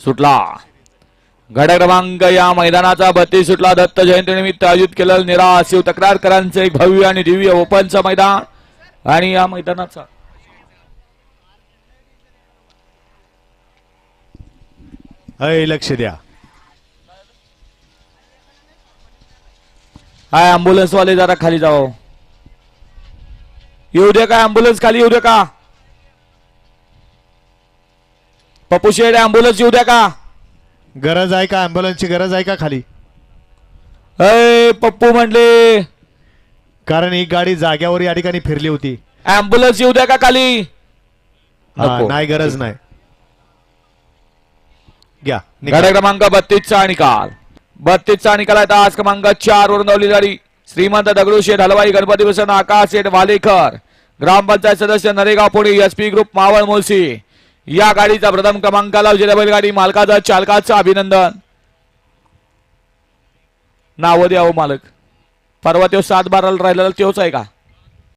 सुटला. गड क्रमांक या मैदानाचा बत्तीस सुटला. दत्त जयंती निमित्त आयोजित केलेलं निरा शिव तक्रारकरांचं एक भव्य आणि दिव्य ओपनचं मैदान आणि या मैदानाचा लक्ष द्या. हाय अँब्युलन्स वाले जरा खाली जाओ. येऊ दे का अँब्युलन्स खाली येऊ दे का? पप्पू शेड अँब्युलन्स येऊ द्या का? गरज आहे का? अँब्युलन्सची गरज आहे का खाली? अय पप्पू म्हणले कारण ही गाडी जाग्यावर या ठिकाणी फिरली होती. अँब्युलन्स येऊ द्या का खाली? हा, नको. नाही गरज नाही. घ्या निकाल. गाड्या क्रमांक बत्तीसचा निकाल बत्तीसचा निकाल आहे आज क्रमांक चार वरून धावली गाडी. श्रीमंत दगडूशेठ हलवाई गणपती बसन आकाश शेठ वालेकर. ग्रामपंचायत सदस्य Naregaon Pune S P group Maval Molsy या गाडीचा प्रथम क्रमांकाला विजय गाडी मालकाचा चालकाचं अभिनंदन. नाव द्या हो मालक. परवा तो सात बाराला राहिलेला तोच आहे का?